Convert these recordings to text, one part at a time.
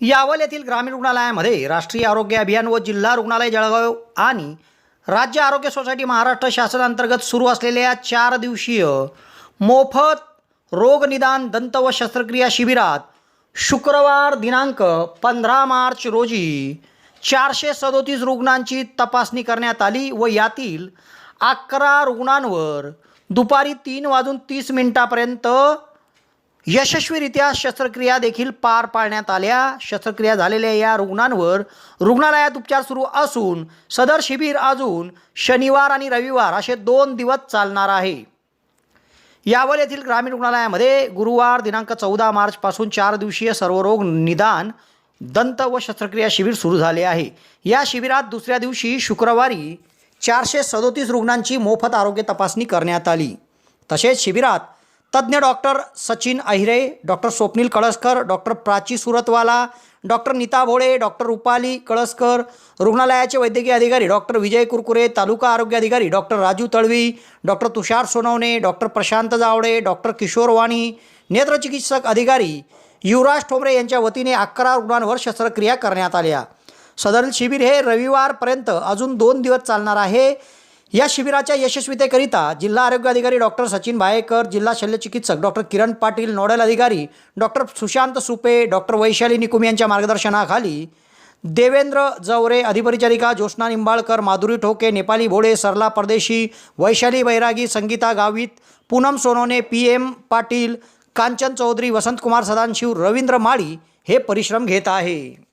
यावल येथील ग्रामीण रुग्णालयामध्ये राष्ट्रीय आरोग्य अभियान व जिल्हा रुग्णालय जळगाव आणि राज्य आरोग्य सोसायटी महाराष्ट्र शासनांतर्गत सुरू असलेल्या चार दिवसीय मोफत रोगनिदान दंत व शस्त्रक्रिया शिबिरात शुक्रवार दिनांक पंधरा मार्च रोजी चारशे सदोतीस रुग्णांची तपासणी करण्यात आली व यातील अकरा रुग्णांवर दुपारी तीन वाजून तीस मिनिटापर्यंत यशस्वीरित्या शस्त्रक्रिया देखील पार पाडण्यात आल्या. शस्त्रक्रिया झालेल्या या रुग्णांवर रुग्णालयात उपचार सुरू असून सदर शिबिर अजून शनिवार आणि रविवार असे दोन दिवस चालणार आहे. यावर येथील ग्रामीण रुग्णालयामध्ये गुरुवार दिनांक चौदा मार्चपासून चार दिवसीय सर्वरोग निदान दंत व शस्त्रक्रिया शिबिर सुरू झाले आहे. या शिबिरात दुसऱ्या दिवशी शुक्रवारी चारशे सदोतीस रुग्णांची मोफत आरोग्य तपासणी करण्यात आली. तसेच शिबिरात तज्ज्ञ doctor Sachin Ahire doctor Swapnil Kalaskar doctor Prachi Suratwala doctor Neeta Bhole doctor Rupali Kalaskar रुग्णालयाचे वैद्यकीय अधिकारी डॉक्टर विजय कुरकुरे तालुका आरोग्य अधिकारी doctor Raju Talvi doctor Tushar Sonawane doctor Prashant Javade doctor Kishor Wani नेत्रचिकित्सक अधिकारी युवराज ठोंबरे यांच्या वतीने अकरा रुग्णांवर शस्त्रक्रिया करण्यात आल्या. सदर शिबिर हे रविवारपर्यंत अजून दोन दिवस चालणार आहे. या शिबिराच्या यशस्वीतेकरिता जिल्हा आरोग्य अधिकारी डॉक्टर सचिन भायेकर जिल्हा शल्यचिकित्सक डॉक्टर किरण पाटील नोडल अधिकारी डॉक्टर सुशांत सुपे डॉक्टर वैशाली निकुम यांच्या मार्गदर्शनाखाली देवेंद्र जवरे अधिपरिचारिका ज्योत्ना निंबाळकर माधुरी ठोके नेपाली भोळे सरला परदेशी वैशाली बैरागी संगीता गावित पूनम सोनोने पी एम पाटील कांचन चौधरी वसंतकुमार सदानशिव रवींद्र माळी हे परिश्रम घेत आहे.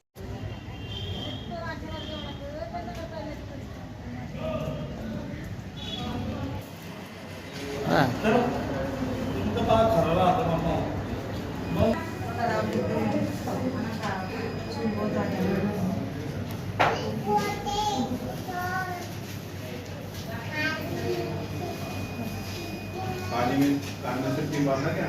पानी में कांदा से टीम भरना क्या